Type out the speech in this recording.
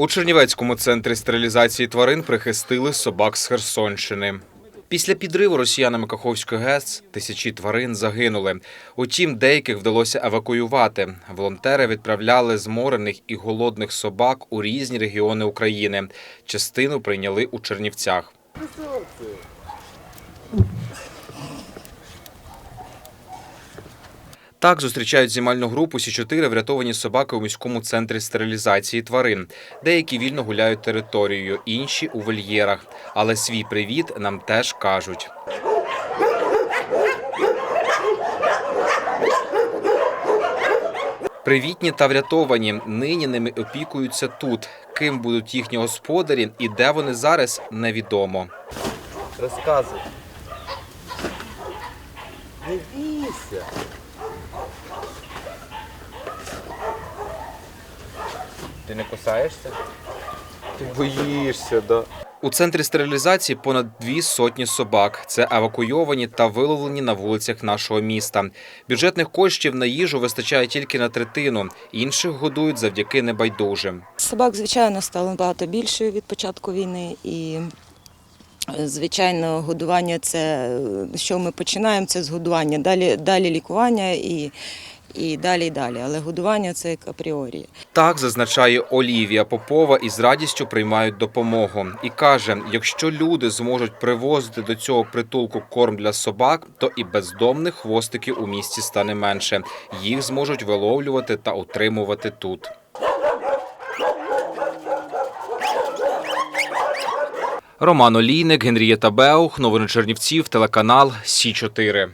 У Чернівецькому центрі стерилізації тварин прихистили собак з Херсонщини. Після підриву росіянами Каховської ГЕС тисячі тварин загинули. Утім, деяких вдалося евакуювати. Волонтери відправляли зморених і голодних собак у різні регіони України. Частину прийняли у Чернівцях. Так зустрічають знімальну групу Сі 4 врятовані собаки у міському центрі стерилізації тварин. Деякі вільно гуляють територією, інші у вольєрах. Але свій привіт нам теж кажуть. Привітні та врятовані. Нині ними опікуються тут. Ким будуть їхні господарі і де вони зараз, невідомо. Розказуй. Не. Ти не кусаєшся? Ти боїшся, да. У центрі стерилізації понад дві сотні собак. Це евакуйовані та виловлені на вулицях нашого міста. Бюджетних коштів на їжу вистачає тільки на третину. Інших годують завдяки небайдужим. Собак, звичайно, стало набагато більше від початку війни. І, звичайно, годування це що ми починаємо, це з годування. Далі, далі лікування і, і далі, і далі. Але годування це як апріорі. Так зазначає Олівія Попова і з радістю приймають допомогу. І каже: якщо люди зможуть привозити до цього притулку корм для собак, то і бездомних хвостиків у місті стане менше. Їх зможуть виловлювати та утримувати тут. Роман Олійник, Генрієта Беух, новини Чернівців, телеканал Сі 4